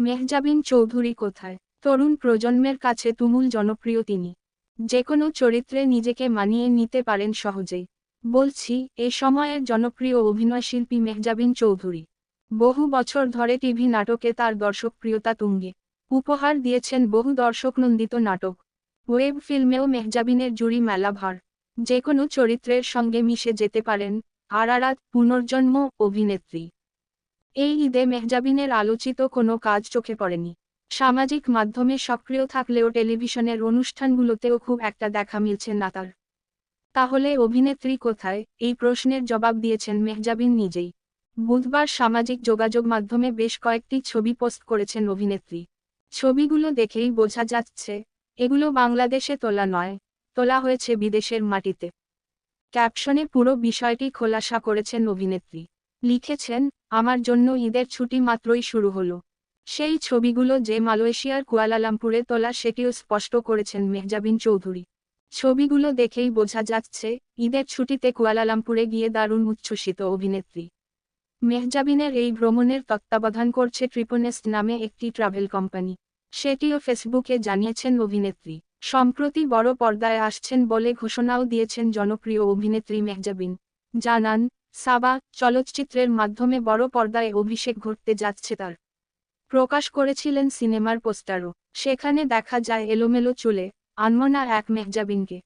মেহজাবিন চৌধুরী কোথায়? তরুণ প্রজন্মের কাছে তুমুল জনপ্রিয় তিনি। যে কোনো চরিত্রে নিজেকে মানিয়ে নিতে পারেন সহজেই। বলছি, এ সময়ের জনপ্রিয় অভিনয়শিল্পী মেহজাবিন চৌধুরী। বহু বছর ধরে টিভি নাটকে তার দর্শকপ্রিয়তা তুঙ্গে। উপহার দিয়েছেন বহু দর্শকনন্দিত নাটক। ওয়েব ফিল্মেও মেহজাবিনের জুড়ি মেলা ভার। যে কোনো চরিত্রের সঙ্গে মিশে যেতে পারেন আরারাত পুনর্জন্ম অভিনেত্রী। এই ঈদে মেহজাবিনের আলোচিত কোনো কাজ চোখে পড়েনি। সামাজিক মাধ্যমে সক্রিয় থাকলেও টেলিভিশনের অনুষ্ঠানগুলোতেও খুব একটা দেখা মিলছে না তার। তাহলে অভিনেত্রী কোথায়? এই প্রশ্নের জবাব দিয়েছেন মেহজাবিন নিজেই। বুধবার সামাজিক যোগাযোগ মাধ্যমে বেশ কয়েকটি ছবি পোস্ট করেছেন অভিনেত্রী। ছবিগুলো দেখেই বোঝা যাচ্ছে, এগুলো বাংলাদেশে তোলা নয়, তোলা হয়েছে বিদেশের মাটিতে। ক্যাপশনে পুরো বিষয়টি খোলাসা করেছেন অভিনেত্রী। লিখেছেন, আমার জন্য ঈদের ছুটি মাত্রই শুরু হলো। সেই ছবিগুলো যে মালয়েশিয়ার কুয়ালালামপুরে তোলা সেটিও স্পষ্ট করেছেন মেহজাবিন চৌধুরী। ছবিগুলো দেখেই বোঝা যাচ্ছে, ঈদের ছুটিতে কুয়ালালামপুরে গিয়ে দারুণ উচ্ছ্বসিত অভিনেত্রী। মেহজাবিনের এই ভ্রমণের তত্ত্বাবধান করছে ট্রিপনেস্ট নামে একটি ট্রাভেল কোম্পানি। সেটিও ফেসবুকে জানিয়েছেন অভিনেত্রী। সম্প্রতি বড় পর্দায় আসছেন বলে ঘোষণাও দিয়েছেন জনপ্রিয় অভিনেত্রী মেহজাবিন। জানান সাবা চলচ্চিত্রের মাধ্যমে বড় পর্দায় অভিষেক ঘটতে যাচ্ছে তার। প্রকাশ করেছিলেন সিনেমার পোস্টারও। সেখানে দেখা যায় এলোমেলো চুলে আনমনা এক মেহজাবিনকে।